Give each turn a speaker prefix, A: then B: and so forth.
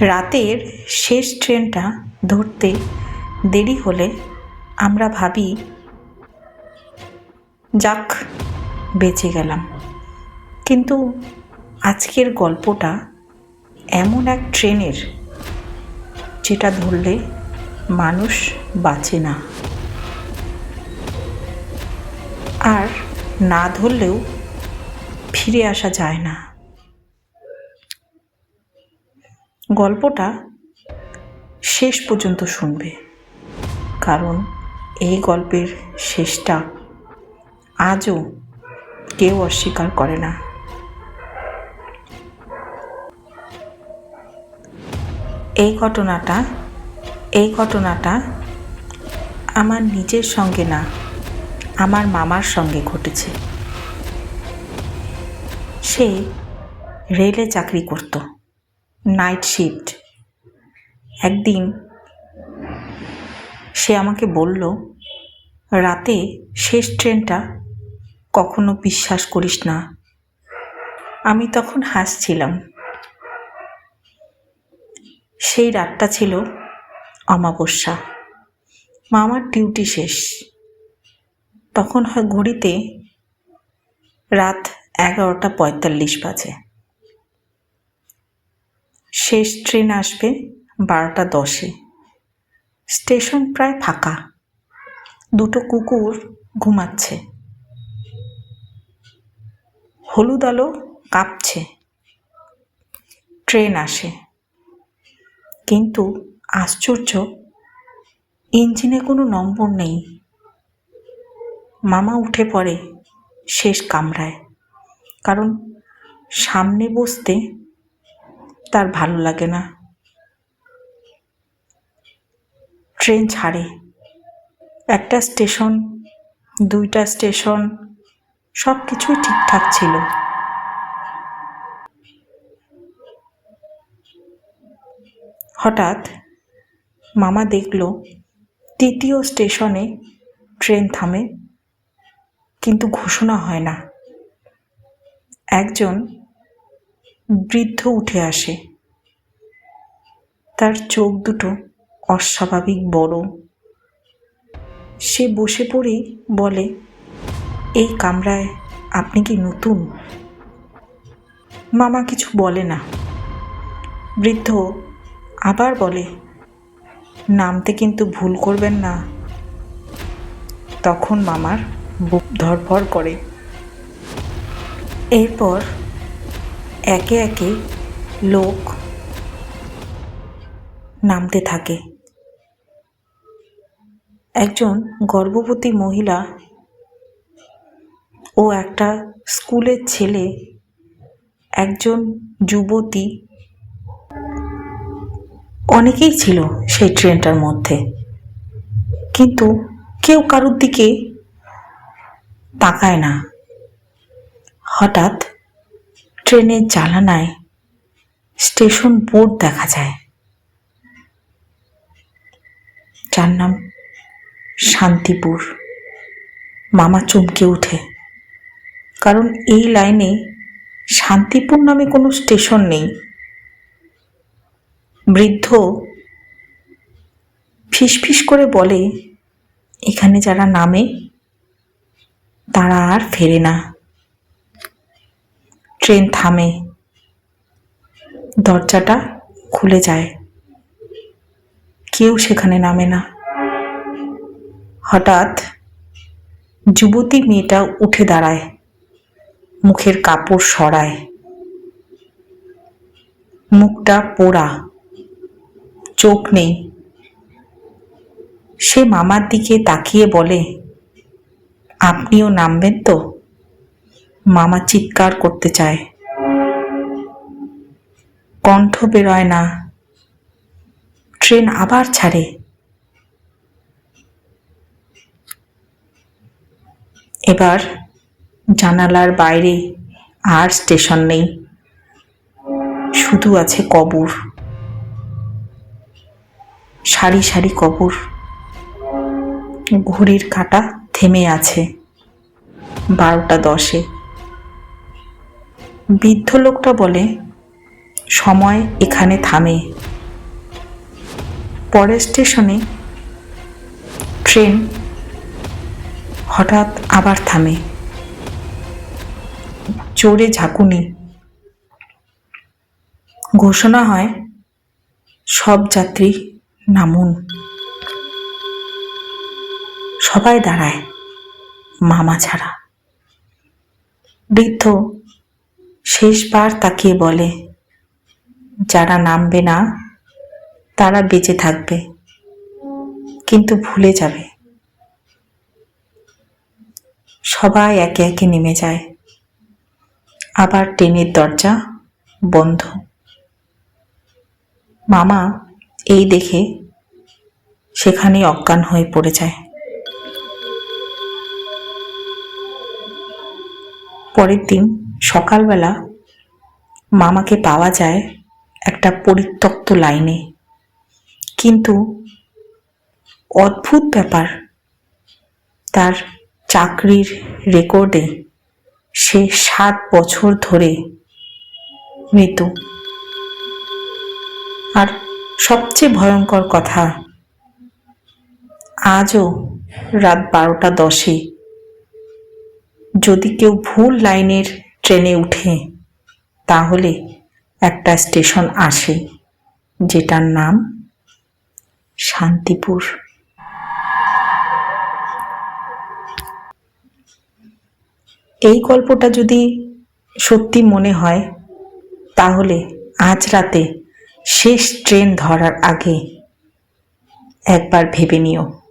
A: রাতের শেষ ট্রেনটা ধরতে দেরি হলে আমরা ভাবি, যাক, বেঁচে গেলাম। কিন্তু আজকের গল্পটা এমন এক ট্রেনের, যেটা ধরলে মানুষ বাঁচে না। আর না ধরলেও ফিরে আসা যায় না। গল্পটা শেষ পর্যন্ত শুনবে। কারণ এই গল্পের শেষটা আজও কেউ অস্বীকার করে না। এই ঘটনাটা এই ঘটনাটা আমার নিজের সঙ্গে না, আমার মামার সঙ্গে ঘটেছে। সে রেলে চাকরি করত। নাইট শিফট একদিন সে আমাকে বলল, রাতে শেষ ট্রেনটা কখনো বিশ্বাস করিস না। আমি তখন হাসছিলাম। সেই রাতটা ছিল অমাবস্যা। মামার ডিউটি শেষ। তখন হয় ঘড়িতে রাত এগারোটা পঁয়তাল্লিশ বাজে। শেষ ট্রেন আসবে বারোটা দশে। স্টেশন প্রায় ফাঁকা। দুটো কুকুর ঘুমাচ্ছে। হলুদ আলো কাঁপছে। ট্রেন আসে। কিন্তু আশ্চর্য, ইঞ্জিনে কোনো নম্বর নেই। মামা উঠে পড়ে শেষ কামরায়। কারণ সামনে বসতে তার ভালো লাগে না। ট্রেন ছাড়ে। একটা স্টেশন, দুইটা স্টেশন সব কিছুই ঠিকঠাক ছিল। হঠাৎ মামা দেখল তৃতীয় স্টেশনে ট্রেন থামে, কিন্তু ঘোষণা হয় না। একজন বৃদ্ধ উঠে আসে। তার চোখ দুটো অস্বাভাবিক বড়। সে বসে পড়েই বলে, এই কামরায় আপনি কি নতুন? মামা কিছু বলে না। বৃদ্ধ আবার বলে, নামতে কিন্তু ভুল করবেন না। তখন মামার বুক ধরফর করে। এরপর একে একে লোক নামতে থাকে। একজন গর্ভবতী মহিলা ও একটা স্কুলের ছেলে, একজন যুবতী, অনেকেই ছিল সেই ট্রেনটার মধ্যে। কিন্তু কেউ কারোর দিকে তাকায় না। হঠাৎ ট্রেনের জানালায় স্টেশন বোর্ড দেখা যায়। যার নাম শান্তিপুর। মামা চমকে ওঠে কারণ এই লাইনে শান্তিপুর নামে কোনো স্টেশন নেই। বৃদ্ধ ফিসফিস করে বলে, এখানে যারা নামে, তারা আর ফেরে না। ট্রেন থামে। দরজাটা খুলে যায়। কেউ সেখানে নামে না। হঠাৎ যুবতী মেয়েটা উঠে দাঁড়ায়। মুখের কাপড় সরায়। মুখটা পোড়া। চোখ নেই। সে মামার দিকে তাকিয়ে বলে, আপনিও নামবেন তো? মামা চিৎকার করতে চায়। কণ্ঠ বেরোয় না। ট্রেন আবার ছাড়ে। এবার জানালার বাইরে আর স্টেশন নেই। শুধু আছে কবর। সারি সারি কবর। ঘড়ির কাঁটা থেমে আছে। বারোটা দশে। বৃদ্ধ লোকটা বলে, সময় এখানে থামে। পরের স্টেশনে ট্রেন হঠাৎ আবার থামে। জোরে ঝাঁকুনি। ঘোষণা হয়, সব যাত্রী নামুন। সবাই দাঁড়ায়, মামা ছাড়া। বৃদ্ধ শেষবার তাকিয়ে বলে, যারা নামবে না, তারা বেঁচে থাকবে, কিন্তু ভুলে যাবে। সবাই একে একে নেমে যায়। আবার ট্রেনের দরজা বন্ধ। মামা এই দেখে সেখানে অজ্ঞান হয়ে পড়ে যায়। পরের দিন সকালবেলা মামাকে পাওয়া যায় একটা পরিত্যক্ত লাইনে। কিন্তু অদ্ভুত ব্যাপার, তার চাকরির রেকর্ডে সে সাত বছর ধরে মৃত আর সবচেয়ে ভয়ঙ্কর কথা, আজও রাত বারোটা দশে যদি কেউ ভুল লাইনের ট্রেনে উঠে। তাহলে একটা স্টেশন আসে যেটার নাম শান্তিপুর। এই গল্পটা যদি সত্যি মনে হয়, তাহলে আজ রাতে শেষ ট্রেন ধরার আগে একবার ভেবে নিও।